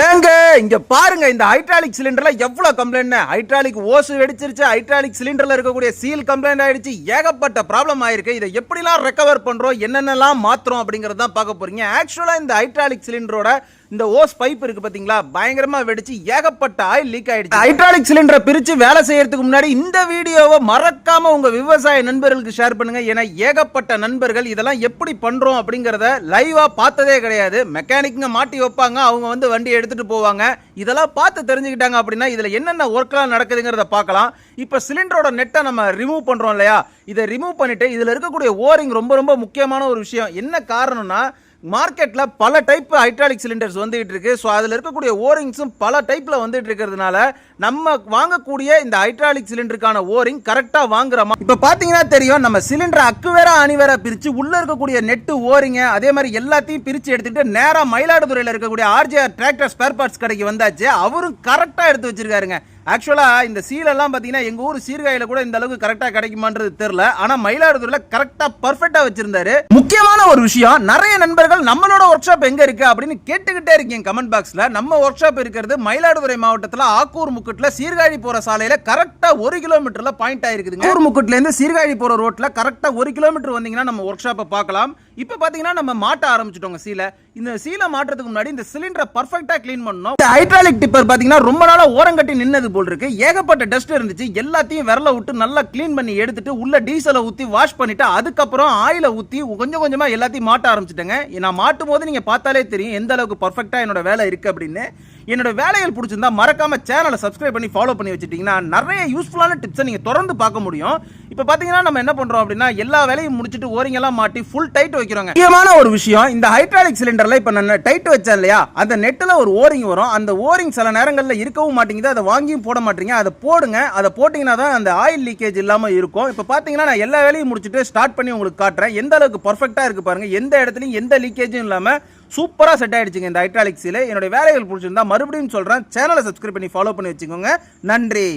ஏங்க இங்க பாருங்க இந்த ஹைட்ராலிக் சிலிண்டர்ல எவ்வளவு கம்ப்ளைண்ட் ஹைட்ராலிக் ஓசு வெடிச்சிருச்சு ஹைட்ராலிக் சிலிண்டர்ல இருக்கக்கூடிய சீல் கம்ப்ளைண்ட் ஆயிடுச்சு. ஏகப்பட்ட ப்ராப்ளம் ஆயிருக்கு. இதை எப்படிலாம் ரெக்கவர் பண்றோம் என்னென்னலாம் மாத்துறோம் அப்படிங்கறத பார்க்க போறீங்க. ஆக்சுவலா இந்த ஹைட்ராலிக் சிலிண்டரோட இந்த ஓஸ் பைப் இருக்கு பாத்தீங்களா? பயங்கரமா வெடிச்சு ஏகப்பட்ட ஆயில் லீக் ஆயிடுச்சு. ஹைட்ராலிக் சிலிண்டரை பிரிச்சு வேலை செய்யறதுக்கு முன்னாடி இந்த வீடியோவை மறக்காம உங்க விவசாய நண்பர்களுக்கு ஷேர் பண்ணுங்க. ஏன்னா ஏகப்பட்ட நண்பர்கள் இதெல்லாம் எப்படி பண்றோம் அப்படிங்கறத லைவா பார்த்ததே கிடையாது. மெக்கானிக்ங்க மாட்டி வைப்பாங்க அவங்க வந்து வண்டி எடுத்துட்டு போவாங்க. இதெல்லாம் பார்த்து தெரிஞ்சுக்கிட்டாங்க அப்படின்னா இதுல என்னென்ன ஒர்க்லாம் நடக்குதுங்கிறத பார்க்கலாம். இப்போ சிலிண்டரோட நெட்டை நம்ம ரிமூவ் பண்றோம் இல்லையா? இதை ரிமூவ் பண்ணிட்டு இதுல இருக்கக்கூடிய ஓரிங் ரொம்ப ரொம்ப முக்கியமான ஒரு விஷயம். என்ன காரணம்னா மார்க்கெட்டில் பல டைப் ஹைட்ராலிக் சிலிண்டர்ஸ் வந்துகிட்டு இருக்கு. ஸோ அதில் இருக்கக்கூடிய ஓரிங்ஸும் பல டைப்பில் வந்துட்டு இருக்கிறதுனால நம்ம வாங்கக்கூடிய இந்த ஹைட்ராலிக் சிலிண்டருக்கான ஓரிங் கரெக்டாக வாங்குறோமா இப்போ பார்த்தீங்கன்னா தெரியும் நம்ம சிலிண்டர் அக்கு வேற அணி வேற பிரித்து உள்ளே இருக்கக்கூடிய நெட்டு ஓரிங்க அதே மாதிரி எல்லாத்தையும் பிரித்து எடுத்துக்கிட்டு நேராக மயிலாடுதுறையில் இருக்கக்கூடிய ஆர்ஜிஆர் டிராக்டர் ஸ்பேர் பார்ட்ஸ் கடைக்கு வந்தாச்சு. அவரும் கரெக்டாக எடுத்து வச்சிருக்காருங்க. ஆக்சுவலாக இந்த சீலெல்லாம் பார்த்தீங்கன்னா எங்கள் ஊர் சீர்காழியில் கூட இந்த அளவுக்கு கரெக்டாக கிடைக்குமான்றது தெரில ஆனால் மயிலாடுதுறையில் கரெக்டாக பர்ஃபெக்டாக வச்சிருந்தாரு. முக்கியமான ஒரு விஷயம் நிறைய நண்பர்கள் நம்மளோட ஒர்க் ஷாப் எங்கே இருக்குது அப்படின்னு கேட்டுக்கிட்டே இருக்கீங்க கமெண்ட் பாக்ஸில் நம்ம ஒர்க் ஷாப் இருக்கிறது மயிலாடுதுறை மாவட்டத்தில் ஆக்கூர் முக்கட்டில் சீர்காழி போகிற சாலையில் கரெக்டாக ஒரு கிலோமீட்டரில் பாயிண்ட் ஆயிருக்குதுங்க. ஆக்கூர் முக்குட்லேருந்து சீர்காழி போகிற ரோட்டில் கரெக்டாக ஒரு கிலோமீட்டர் வந்தீங்கன்னா நம்ம ஒர்க் ஷாப்பை பார்க்கலாம். இப்போ பார்த்தீங்கன்னா நம்ம மாட்ட ஆரம்பிச்சிட்டோங்க சீலை. இந்த சீலை மாட்டுறதுக்கு முன்னாடி இந்த சிலிண்டரை பர்ஃபெக்டாக க்ளீன் பண்ணணும். இந்த ஹைட்ராலிக் டிப்பர் பார்த்தீங்கன்னா ரொம்ப நாளாக ஓரங்கட்டி நின்னது போல் இருக்கு ஏகப்பட்ட டஸ்ட் இருந்துச்சு. எல்லாத்தையும் விரல விட்டு நல்லா க்ளீன் பண்ணி எடுத்துட்டு உள்ள டீசலை ஊற்றி வாஷ் பண்ணிட்டு அதுக்கப்புறம் ஆயிலை ஊற்றி கொஞ்சம் கொஞ்சமாக எல்லாத்தையும் மாட்ட ஆரம்பிச்சிட்டேங்க. நான் மாட்டும் போது நீங்கள் பார்த்தாலே தெரியும் எந்த அளவுக்கு பர்ஃபெக்டாக என்னோட வேலை இருக்குது அப்படின்னு. என்னோட வேலைகள் பிடிச்சிருந்தா மறக்காம சேனலை சப்ஸ்கிரைப் பண்ணி ஃபாலோ பண்ணி வச்சுட்டீங்கன்னா நிறைய யூஸ்ஃபுல்லான டிப்ஸை நீங்கள் தொடர்ந்து பார்க்க முடியும். இப்போ பார்த்தீங்கன்னா நம்ம என்ன பண்ணுறோம் அப்படின்னா எல்லா வேலையும் முடிச்சுட்டு ஓரிங்கெல்லாம் மாட்டி ஃபுல் டைட் வைக்கிறோங்க. முக்கியமான ஒரு விஷயம் இந்த ஹைட்ராலிக் சிலிண்டர்ல இப்போ நான் டைட் வச்சேன் இல்லையா? அந்த நெட்டில் ஒரு ஓரிங் வரும். அந்த ஓரிங் சில நேரங்களில் இருக்கவும் மாட்டேங்குது. அதை வாங்கியும் போட மாட்டீங்க. அதை போடுங்க. அதை போட்டிங்கன்னா தான் அந்த ஆயில் லீக்கேஜ் இல்லாமல் இருக்கும். இப்போ பார்த்தீங்கன்னா நான் எல்லா வேலையும் முடிச்சுட்டு ஸ்டார்ட் பண்ணி உங்களுக்கு காட்டுறேன். எந்த அளவுக்கு பர்ஃபெக்டாக இருக்கு பாருங்க. எந்த இடத்துலையும் எந்த லீக்கேஜும் இல்லாமல் சூப்பராக செட் ஆகிடுச்சிங்க இந்த ஹைட்ராலிக்ஸில் என்னுடைய என்னோட வேலைகள் பிடிச்சிருந்தா மறுபடியும் சொல்கிறேன் சேனலை சப்ஸ்கிரைப் பண்ணி ஃபாலோ பண்ணி வச்சுக்கோங்க. நன்றி.